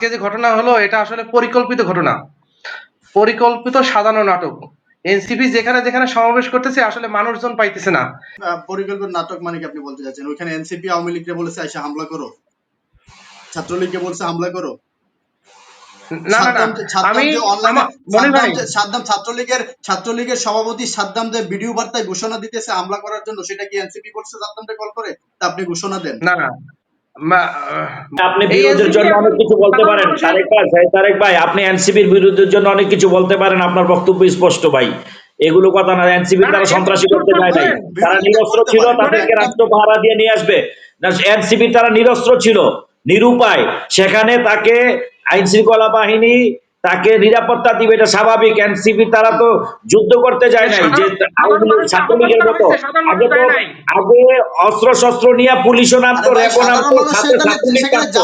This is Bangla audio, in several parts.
আজকে যে ঘটনা হলো এটা আসলে পরিকল্পিত ঘটনা। পরিকল্পিত সাজানো নাটক। এনসিপি যেখানে যেখানে সমাবেশ করতেছে আসলে মানুষজন পাইতেছে না। পরিকল্পিত নাটক মানে কি আপনি বলতে চাচ্ছেন ওইখানে এনসিপি আওয়ামী লীগকে বলেছে এসে হামলা করো। ছাত্রলীগকে বলছে হামলা করো। না না আমি সাদ্দাম ছাত্রলীগের ছাত্রলীগের সভাপতি সাদ্দাম যে ভিডিও বার্তায় ঘোষণা দিতেছে হামলা করার জন্য সেটা কি এনসিপি করছে সাদ্দামকে কল করে? তা আপনি ঘোষণা দেন। না না। আপনি বিরোধের জন্য অনেক কিছু বলতে পারেন। তারেক ভাই তারেক ভাই আপনি এনসিপির জন্য অনেক কিছু বলতে পারেন আপনার বক্তব্য স্পষ্ট ভাই। এগুলো কথা না এনসিপি তারা সন্ত্রাসী করতে যায় নাই। তারা নিরস্ত্র ছিল তাদেরকে রাষ্ট্র পাহারা দিয়ে নিয়ে আসবে। এনসিপি তারা নিরস্ত্র ছিল নিরুপায়। সেখানে তাকে আইন শৃঙ্খলা বাহিনী তাকে নিরাপত্তা দিবে এটা স্বাভাবিক। এনসিপি তারা তো যুদ্ধ করতে যায় নাই যে আওয়ামী লীগ ছাত্রলীগের মতো। আগে তো আগে অস্ত্র শস্ত্র নিয়ে পুলিশও নামতো ভাই, নামতো সাথে ছাত্রলীগ নামতো।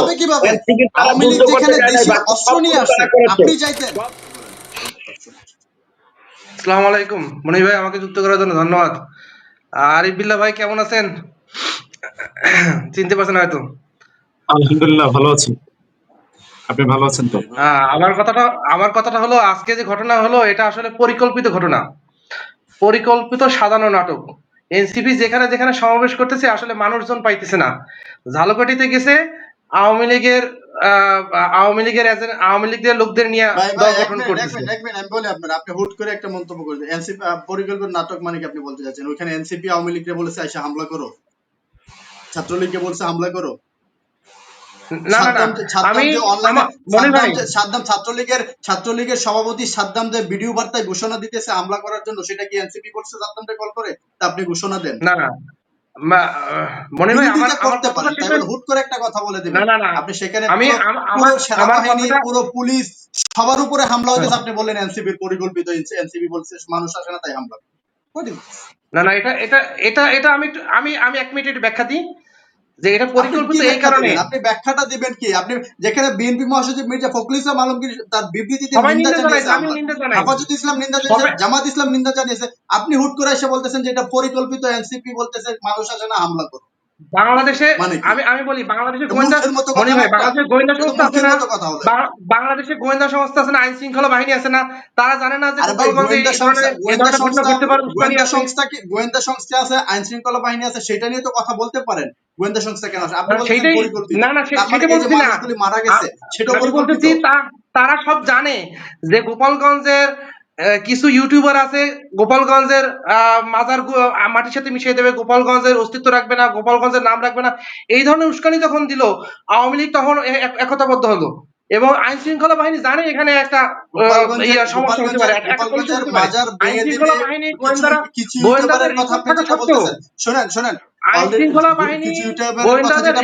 এনসিপি তারা যুদ্ধ করতে যায় নাই দেশে অস্ত্র নিয়ে আসছে। আপনি যাইতেন। আসসালামু আলাইকুম মনির ভাই আমাকে যুক্ত করার জন্য ধন্যবাদ। আরিফ বিল্লাহ ভাই কেমন আছেন? চিনতে পারছেন হয়তো। আলহামদুলিল্লাহ ভালো আছি। আপনি ভালো আছেন তো? আমার কথাটা আমার কথাটা হলো আজকে যে ঘটনা হলো এটা আসলে পরিকল্পিত ঘটনা। পরিকল্পিত সাজানো নাটক। এনসিপি যেখানে যেখানে সমাবেশ করতেছে আসলে মানুষজন পাইতেছে না। ঝালকাঠিতে গেছে আওয়ামী লীগের আওয়ামী লীগের আওয়ামী লীগের লোকদের নিয়ে দল গঠন করতেছে। এক মিনিট আমি বলি আপনার আপনি হুট করে একটা মন্তব্য করে এনসিপি পরিকল্পিত নাটক মানে কি আপনি বলতে চাচ্ছেন? ওইখানে এনসিপি আওয়ামী লীগকে বলেছে এসে হামলা করো। ছাত্রলীগকে বলছে হামলা করো। না না না। সাদ্দাম যে- সাদ্দাম আমি যে online এ- আমার- মনির সাদ্দাম ভাই। যে- সাদ্দাম ছাত্রলীগের ছাত্রলীগের সভাপতি সাদ্দাম যে ভিডিও বার্তায় ঘোষণা দিতেছে হামলা করার জন্য সেটা কি এনসিপি করছে সাদ্দামকে কল করে? তা আপনি ঘোষণা দেন। না না। মা- মনির আমার করতে পারেন কথাটা তাই শেষ বলে হুট করে একটা কথা বলে দিবেন। না, না, না। আপনি সেখানে আমি পুরো- আমার আমার সেনাবাহিনী পুরো পুলিশ সবার উপরে হামলা হইতেছে আপনি বললেন এনসিপির পরিকল্পিত এনসিপি বলছে মানুষ আসে না তাই হামলা? না না এটা এটা এটা এটা আমি আমি আমি এক মিনিট ব্যাখ্যা দিই। যে এটা আপনি পরিকল্পিত এই কারণে। আপনি ব্যাখ্যাটা দিবেন কি? আপনি যেখানে বিএনপি মহাসচিব মির্জা ফখরুল ইসলাম আলমগীর তার বিবৃতিতে। হেফাজত ইসলাম নিন্দা জানিয়েছে জামাত ইসলাম নিন্দা জানিয়েছে। আপনি হুট করে এসে বলতেছেন যে এটা পরিকল্পিত এনসিপি বলতেছে মানুষ আসে না হামলা করো। বাংলাদেশে মানে আমি আমি বলি গোয়েন্দা মনি ভাই একটা। বাংলাদেশের গোয়েন্দা সংস্থা আছে না গোয়েন্দা সংস্থা আছে না আইন শৃঙ্খলা বাহিনী আছে না তারা জানে না যে গোয়েন্দা সংস্থা। কি গোয়েন্দা সংস্থা আছে আইন শৃঙ্খলা বাহিনী আছে সেটা নিয়ে তো কথা বলতে পারেন গোয়েন্দা সংস্থা কেন? আপনি না, বলছেন না, না, মানে সেটা বলছি না। মারা গেছে সেটা বলতেছি তারা সব জানে যে গোপালগঞ্জের কিছু ইউটিউবার আছে গোপালগঞ্জের মাজার মাটির সাথে মিশিয়ে দেবে গোপালগঞ্জের অস্তিত্ব রাখবে না গোপালগঞ্জের নাম রাখবে না। এই ধরনের উস্কানি যখন দিল আওয়ামী লীগ তখন একতাবদ্ধ হলো। এবং আইন শৃঙ্খলা বাহিনী জানে এখানে একটা সমস্যা হতে পারে আইন শৃঙ্খলা বাহিনী গোয়েন্দারা গোয়েন্দাদের থাকা সত্ত্বেও শুনেন শুনেন। গোয়েন্দাদের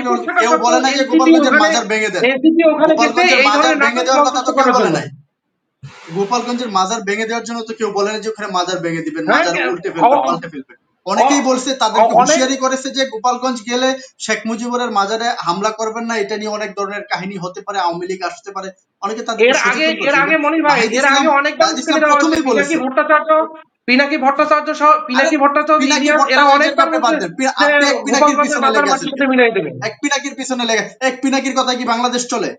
ওখানে এই ধরনের গোপালগঞ্জের মাজার ভেঙে দেওয়ার জন্য তো কেউ বলে না যে ওখানে মাজার ভেঙে দিবেন হ্যাঁ, মাজার হ্যাঁ, উল্টে ফেলবেন পাল্টে ফেলবেন অনেকেই বলছে তাদেরকে অনেক- হুঁশিয়ারি করেছে যে গোপালগঞ্জ গেলে শেখ মুজিবুরের মাজারে হামলা করবেন না এটা নিয়ে অনেক ধরনের কাহিনী হতে পারে আওয়ামী লীগ আসতে পারে। অনেকে তাদের এর আগে এর আগে মনির ভাই এর আগে অনেকবার উস্কানি দেওয়া হয়েছে। বলেছে। ভট্টাচার্য পিনাকি ভট্টাচার্য সহ পিনাকি ভট্টাচার্য এরা অনেকবার বলছে এক পিনাকির পিছনে লেগে এক পিনাকির পিছনে লেগে এক পিনাকির কথা কি বাংলাদেশ চলে?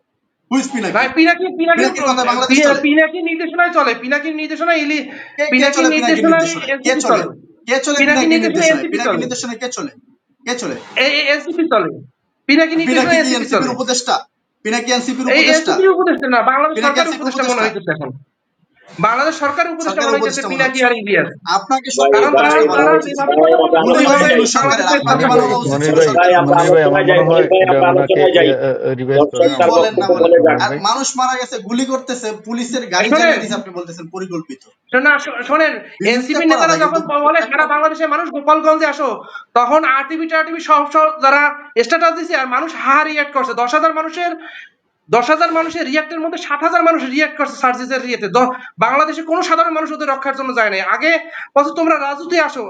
হুইজ পিনাকি ভাই পিনাকি পিনাকি কথা বাংলাদেশ চলে? নির্দেশনায় চলে কে- চলে নির্দেশনায়? কে চলে। চলে? কে চলে পিনাকির পিনাকির নির্দেশনায় কে চলে। কে চলে? এনসিপি চলে। পিনাকি পিনাকি নির্দেশনায় এনসিপির উপদেষ্টা? পিনাকি এনসিপির উপদেষ্টা? উপদেষ্টা না বাংলাদেশ পিনাকি সরকারের উপদেষ্টা মনে। হইতেছে এখন। বাংলাদেশ সরকারের উপদেষ্টা মনে হইতেছে পিনাকি আর ইলিয়াস। আপনাকে সরকার কারণ তারা বলে, সরকার- বলে মানুষ মারা গেছে গুলি করতেছে পুলিশের গাড়ি। চালিয়ে দিছে আপনি বলতেছেন পরিকল্পিত। না শোনেন এনসিপি নেতারা যখন বলে সারা বাংলাদেশের মানুষ গোপালগঞ্জে আসো তখন আরটিভি টারটিভি সব সব যারা স্ট্যাটাস দিছে আর মানুষ হা রিয়াক্ট করছে। দশ হাজার মানুষের দশ হাজার মানুষের রিয়াক্টের মধ্যে ষাট হাজার মানুষ রিয়াক্ট করছে সার্জিসের রিয়েতে বাংলাদেশে কোনো সাধারণ মানুষ ওদের রক্ষার জন্য যায় নাই। আগে বলছে তোমরা রাজুতে আসো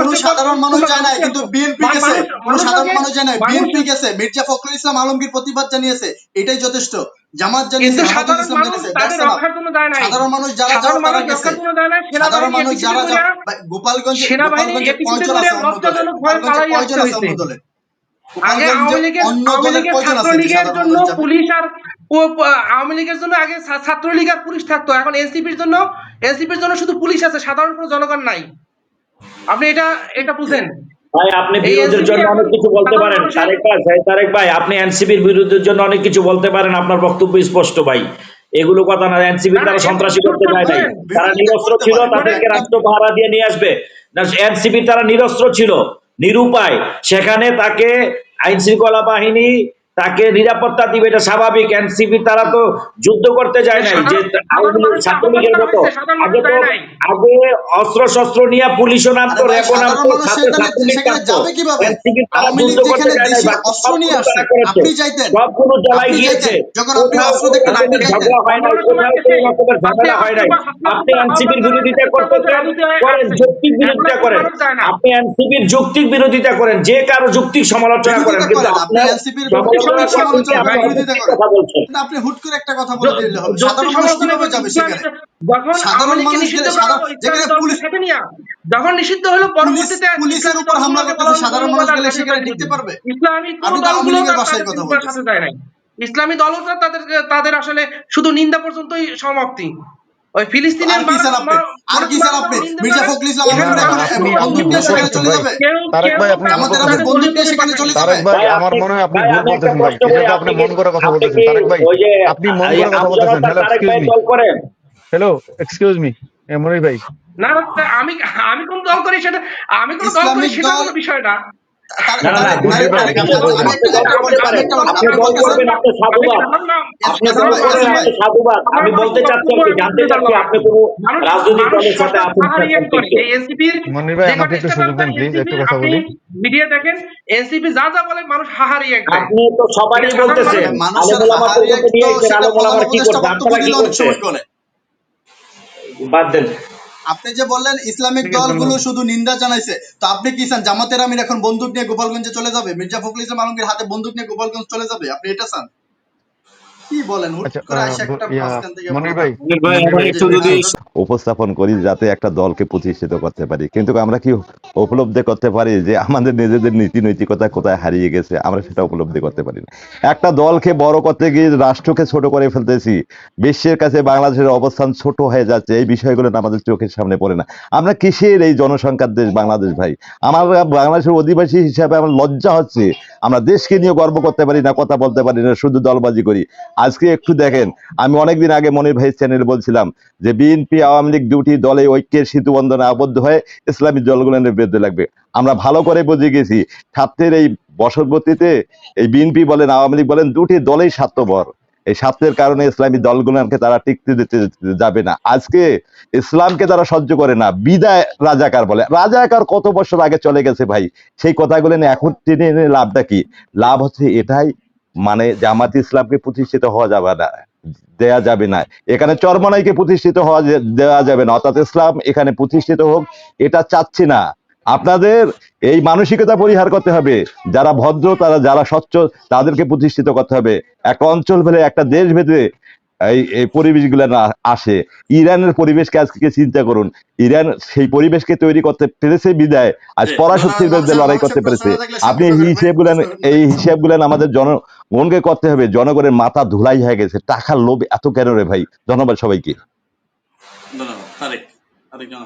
কোন সাধারণ মানুষ যায় নাই কিন্তু বিএনপি গেছে কোন সাধারণ মানুষ যায় নাই বিএনপি গেছে মির্জা ফখরুল ইসলাম আলমগীর প্রতিবাদ জানিয়েছে এটাই যথেষ্ট। জামাত জানিয়েছে সাধারণ মানুষ তাদের রক্ষার জন্য যায় নাই। সাধারণ মানুষ যারা যারা তারা গেছে। সাধারণ মানুষ যারা যারা গোপালগঞ্জে গোপালগঞ্জে আছে আছে আগে আওয়ামী লীগের আওয়ামী লীগের ছাত্রলীগের জন্য পুলিশ আর আওয়ামী লীগের জন্য আগে ছাত্রলীগ আর পুলিশ থাকতো। এখন এনসিপির জন্য এনসিপির জন্য শুধু পুলিশ আছে সাধারণ কোনো জনগণ নাই। আপনি এটা এটা বুঝেন। ভাই আপনি বিরোধের জন্য অনেক কিছু বলতে পারেন। তারেক ভাই তারেক ভাই আপনি এনসিপির বিরোধের জন্য অনেক কিছু বলতে পারেন। আপনার বক্তব্য স্পষ্ট ভাই। এগুলো কথা না এনসিপি তারা সন্ত্রাসী করতে যায় নাই। তারা নিরস্ত্র ছিল তাদেরকে রাষ্ট্র পাহারা দিয়ে নিয়ে আসবে। না এনসিপি তারা নিরস্ত্র ছিল নিরুপায়। সেখানে তাকে আইন শৃঙ্খলা বাহিনী তাকে নিরাপত্তা দিবে এটা স্বাভাবিক। এনসিপি তারা তো যুদ্ধ করতে যায় নাই যে ছাত্রলীগের মতো। আগে তো আগে অস্ত্র শস্ত্র নিয়ে পুলিশও নামতো এখন নামতো সাথে ছাত্রলীগ নামতো। এনসিপি তারা যুদ্ধ করতে যায় নাই, অস্ত্র নিয়ে আসছে, আপনি যাইতেন। সবগুলো জেলায় গিয়েছে যখন আপনি অস্ত্র দেখতেন, আপনি ঝগড়া হয় নাই, কোথাও কোনো রকমের ঝামেলা হয় নাই। আপনি এনসিপির বিরোধিতা করতেছেন করেন যৌক্তিক বিরোধিতা করেন। আপনি এনসিপির যৌক্তিক বিরোধিতা করেন যে কারও যৌক্তিক সমালোচনা করেন। কিন্তু আপনি আপনার আপনি হুট করে একটা কথা বলে দিলে হবে। সাধারণ মানুষ কীভাবে যাবে সেখানে? সাধারণ মানুষ যেখানে ইসলামী দলকে পুলিশ- যখন নিষিদ্ধ হলো পরবর্তীতে পুলিশের উপর হামলা করতেছে, সাধারণ মানুষ গেলে সেখানে টিকতে পারবে? ইসলামী কোন আপনি তো আওয়ামী দলগুলো লীগের তার বাসায় সাথে কথা তার সাথে যায় নাই। ইসলামী দলও তাদের তাদের আসলে শুধু নিন্দা পর্যন্তই সমাপ্তি। ওই ফিলিস্তিনের আর কি আর কি স্যার আপনি মির্জা ফখরুল ইসলাম তারেক ভাই, আপনি তারেক ভাই আমার মনে হয় আপনি ভুল আমি বলতেছেন ভাই। এটা তো আপনি আপনি মন করে কথা আপনি বলতেছেন তারেক ভাই আপনি মন করে কথা বলতেছেন। Hello excuse me hello excuse me Monir ভাই। না আমি আমি কোন দল করি সেটা আমি কোন দল করি সেটা কোনো বিষয় না। আমি বলতে- চাচ্ছি জানতে চাচ্ছি আপনি কোন রাজনৈতিক দলের সাথে মনির ভাই আমাকে একটু সুযোগ দেন প্লিজ একটু কথা বলি। ভিডিও দেখেন এনসিপি যা যা বলে মানুষ হাহারিয়ে একদম আপনি তো সবারই বলতেছেন হাহারি কি করছে আপনারা কি করছে বাদ দেন। আপনি যে বললেন ইসলামিক দলগুলো শুধু নিন্দা জানাইছে তো আপনি কি চান? জামাতের আমির এখন বন্দুক নিয়ে গোপালগঞ্জে চলে যাবে? মির্জা ফখরুল ইসলাম আলমগীর হাতে বন্দুক নিয়ে গোপালগঞ্জ চলে যাবে? আপনি এটা চান? উপস্থাপন করি যাতে একটা দলকে প্রতিষ্ঠিত করতে পারি। কিন্তু আমরা কি উপলব্ধি করতে পারি যে আমাদের নিজেদের নীতি নৈতিকতা কোথায় হারিয়ে গেছে আমরা সেটা উপলব্ধি করতে পারি না। একটা দলকে বড় করতে গিয়ে রাষ্ট্রকে ছোট করে ফেলতেছি বিশ্বের কাছে বাংলাদেশের অবস্থান ছোট হয়ে যাচ্ছে এই বিষয়গুলো আমাদের চোখের সামনে পড়ে না। আমরা কিসের এই জনসংখ্যার দেশ বাংলাদেশ ভাই? আমার বাংলাদেশের অধিবাসী হিসাবে আমার লজ্জা হচ্ছে আমরা দেশকে নিয়ে গর্ব করতে পারি না কথা বলতে পারি না শুধু দলবাজি করি। আজকে একটু দেখেন, আমি অনেকদিন আগে মনির ভাই চ্যানেলে বলছিলাম যে বিএনপি আওয়ামী লীগ দুটি দলে ঐক্যের সেতু বন্ধনে আবদ্ধ হয়ে ইসলামী দলগুলোর বিরুদ্ধে লাগবে। আমরা ভালো করে বুঝে গেছি, ছাত্রের এই বসতবর্তীতে এই বিএনপি বলেন, আওয়ামী লীগ বলেন, দুটি দলেই স্বার্থপর। এই স্বার্থের কারণে ইসলামী দলগুলোকে তারা টিকতে দিতে যাবে না। আজকে ইসলামকে তারা সহ্য করে না, বিদায় রাজাকার বলে। রাজাকার কত বছর আগে চলে গেছে ভাই? সেই কথাগুলো নিয়ে এখন টেনে এনে লাভটা কি? লাভ হচ্ছে এটাই মানে জামাত ইসলামকে প্রতিষ্ঠিত হওয়া যাবে না, দেয়া যাবে না। এখানে চরমনাইকে প্রতিষ্ঠিত হওয়া দেওয়া যাবে না। অর্থাৎ ইসলাম এখানে প্রতিষ্ঠিত হোক, এটা চাচ্ছি না। আপনাদের এই মানসিকতা পরিহার করতে হবে। যারা ভদ্র, তারা, যারা স্বচ্ছ, তাদেরকে প্রতিষ্ঠিত করতে হবে। একটা অঞ্চল ভেদে একটা দেশ ভেদে এই এই পরিবেশগুলো না আসে। ইরানের পরিবেশকে আজকে চিন্তা করুন। ইরান সেই পরিবেশকে তৈরি করতে পেরেছে বিদায়। আজ জি, পরাশক্তির বিরুদ্ধে লড়াই করতে পেরেছে। আপনি এই। হিসেবগুলো এই হিসাবগুলো আমাদের জনগণকে করতে হবে। জনগণের মাথা ধুলাই হয়ে গেছে। টাকার লোভ এত কেন রে ভাই? ধন্যবাদ সবাইকে। ধন্যবাদ।